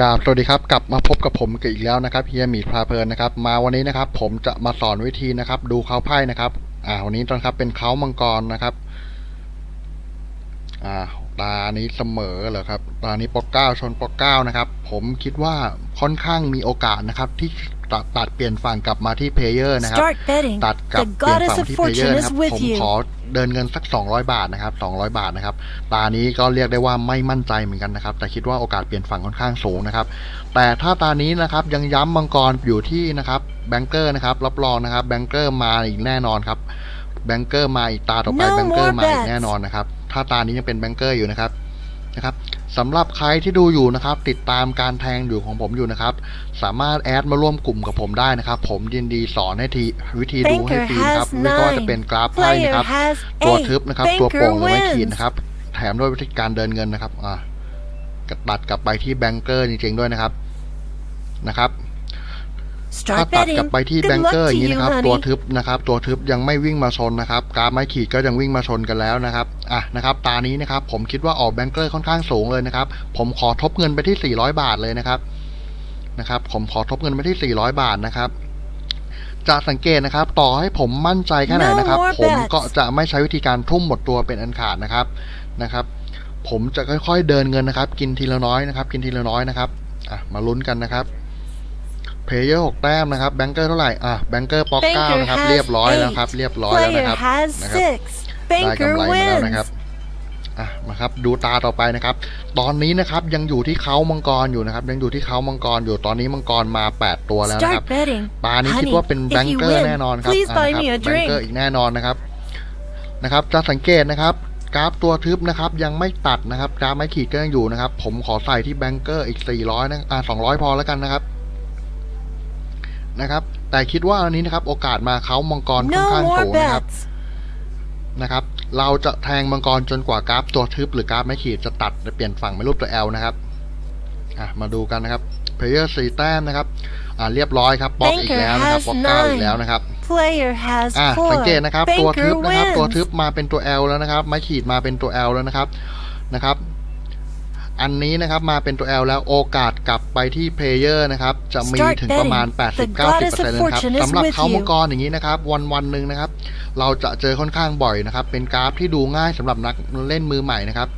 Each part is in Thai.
กราบสวัสดีครับกลับมาพบกับผมกันอีกแล้วนะครับเฮียหมีพาเพลินนะครับมาวันนี้นะครับ ผมจะมาสอนวิธีนะครับ ดูเขาไพ่นะครับอ่าวันนี้ตอนครับเป็นเขามังกรนะครับอ่าตานี้เสมอเหรอครับตานี้ปอกเก้าชนปอกเก้านะครับ ผมคิดว่าค่อนข้างมีโอกาสนะครับ ที่ ตัดตัดเปลี่ยนฝั่งกลับมาที่เพลเยอร์นะครับ Start betting. ตัดกลับ The เปลี่ยน goddess ฝั่ง of ที่เพลเยอร์ fortune นะค is รับ with ผม you. ขอเดินเงินสัก 200 บาทนะครับ 200 บาทนะครับตานี้ก็เรียกได้ว่าไม่มั่นใจเหมือนกันนะครับ แต่คิดว่าโอกาสเปลี่ยนฝั่งค่อนข้างสูงนะครับ แต่ถ้าตานี้นะครับยังย้ำมังกรอยู่ที่นะครับแบงเกอร์นะครับรับรองนะครับแบงเกอร์มาอีกแน่นอนครับแบงเกอร์มาอีกตาต่อไป No แบงเกอร์ more มาอีก bets แน่นอนนะครับถ้าตานี้ยังเป็นแบงเกอร์อยู่นะครับ นะครับสำหรับใครที่ดูอยู่นะครับ ติดตามการแทงอยู่ของผมอยู่นะครับ สามารถแอดมาร่วมกลุ่มกับผมได้นะครับ ผมยินดีสอนให้ทีวิธีดูให้ Banker ฟรีนะครับ has ไม่ว่าจะเป็น nine. กราฟไพ่ Player นะครับ has ตัว eight. ทึบนะครับ ตัว Banker โป่งหรือไม่ขีด wins. นะครับ แถมด้วยวิธีการเดินเงินนะครับอ่าตัดกลับไปที่แบงเกอร์จริงๆด้วยนะครับนะครับ ถ้า Start ตัด betting. กลับไปที่ Good แบง luck เกอร์อ to ย่างนี้ you, นะครับ ตัว honey. ทึบนะครับ ตัวทึบยังไม่วิ่งมาชนนะครับ กราฟไม้ขีดก็ยังวิ่งมาชนกันแล้วนะครับ อะนะครับ ตานี้นะครับ ผมคิดว่าออกแบงเกอร์ค่อนข้างสูงเลยนะครับ ผมขอทบเงินไปที่ 400 บาทเลยนะครับ นะครับ ผมขอทบเงินไปที่ 400 บาทนะครับจะสังเกตนะครับ ต่อให้ผมมั่นใจแค่ไหนนะครับ No more ผม bets. ก็จะไม่ใช้วิธีการทุ่มหมดตัวเป็นอันขาดนะครับ นะครับ ผมจะค่อยๆเดินเงินนะครับ กินทีละน้อยนะครับ กินทีละน้อยนะครับ อะ มาลุ้นกันนะครับ เพลเยอร์หกแต้มนะครับแบงเกอร์เท่าไหร่อะแบงเกอร์ป๊อกเก้า Banker นะครับ has เรียบร้อยแล้ว eight. ครับเรียบร้อยแล้ว Player นะครับ has นะครับ six. ได้ Banker กำไรมาแล้วนะครับ wins. อะมาครับดูตาต่อไปนะครับ ตอนนี้นะครับยังอยู่ที่เขามังกรอยู่นะครับ ยังอยู่ที่เขามังกรอยู่ตอนนี้มังกรมา 8 ตัวแล้วนะครับ Start betting. ปลานี้คิด Honey, ว่าเป็น if แบง you เกอร์ win, แน่นอนครับ please อะ buy นะ me ค a รับแบงเกอร์ drink. อีกแน่นอนนะครับนะครับ จะสังเกตนะครับกราฟตัวทึบนะครับยังไม่ตัดนะครับกราฟไม้ขีดก็ยังอยู่นะครับ ผมขอใส่ที่แบงเกอร์อีก 400นะอ่า200 พอแล้วกันนะครับ นะครับ แต่คิดว่าอันนี้นะครับ โอกาสมาเขามังกรค่อน No ข้าง more สูงนะครับ bets. นะครับ เราจะแทงมังกรจนกว่ากราฟตัวทึบหรือกราฟไม้ขีดจะตัดเปลี่ยนฝั่งเป็นรูปตัว L นะครับอะมาดูกันนะครับเพลเยอร์สี่แต้มนะครับอ่าเรียบร้อยครับบล็อกอีก Banker แล้วนะครับ has บล็อกเก้าอีก nine. แล้วนะครับ Player has อะ four. สังเกตนะครับ ตัวทึบ Banker นะครับ ตัว wins. ทึบมาเป็นตัว L แล้วนะครับ ไม้ขีดมาเป็นตัว L แล้วนะครับนะครับ อันนี้นะครับมาเป็นตัว L แล้วโอกาสกลับไปที่เพลเยอร์นะครับ จะมี Start ถึงประมาณ betting. The 80-90% goddess of เลยนะครับ fortune is สำหรับ with เขามัง you. กรอย่างนี้นะครับ วันวันๆหนึ่งนะครับ เราจะเจอค่อนข้างบ่อยนะครับ เป็นกราฟที่ดูง่ายสำหรับนักเล่นมือใหม่นะครับ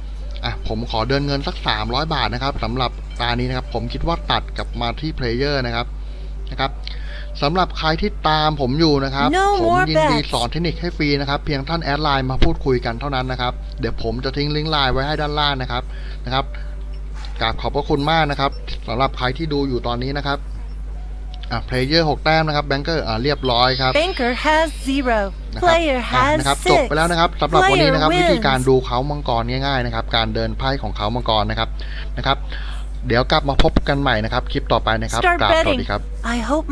อะผมขอเดินเงินสัก 300 บาทนะครับสำหรับตานี้นะครับ ผมคิดว่าตัดกลับมาที่เพลเยอร์นะครับนะครับสำหรับใครที่ตามผมอยู่นะครับ No ผม more ยินดี bets. สอนเทคนิคให้ฟรีนะครับ เพียงท่านแอดไลน์มาพูดคุยกันเท่านั้นนะครับ เดี๋ยวผมจะทิ้งลิงก์ไลน์ไว้ให้ด้านล่างนะครับนะครับ กราบขอบพระคุณมากนะครับสำหรับใครที่ดูอยู่ตอนนี้นะครับอะเพลเยอร์หกแต้มนะครับแบงเกอร์อะเรียบร้อยครับ Banker has zero. นะครับ Player อะ has นะครับจบ six. ไปแล้วนะครับสำหรับวันนี้นะครับ Player วิธีการ wins. ดูเขามังกรง่ายๆนะครับ การเดินไพ่ของเขามังกรนะครับนะครับ เดี๋ยวกลับมาพบกันใหม่นะครับ คลิปต่อไปนะครับ Start กราบสวัส betting. ดีครับ I hope